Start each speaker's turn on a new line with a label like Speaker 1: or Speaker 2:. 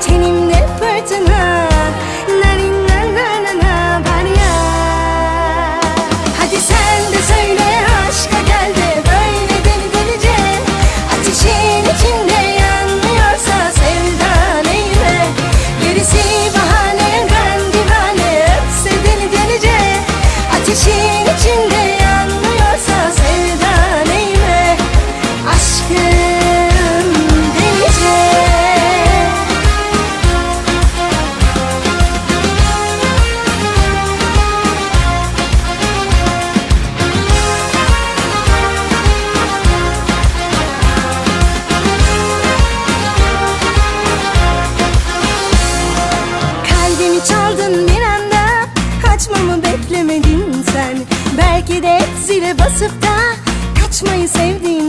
Speaker 1: Tenimde fırtına Narin na na na na var ya. Hadi sen aşka gel de Böyle deli delice. Ateşin içinde yanmıyorsa Sevda neyime Gerisi bahane ben divane Öpse deli delice. Ateşin sen. Belki de zile basıp da Kaçmayı sevdin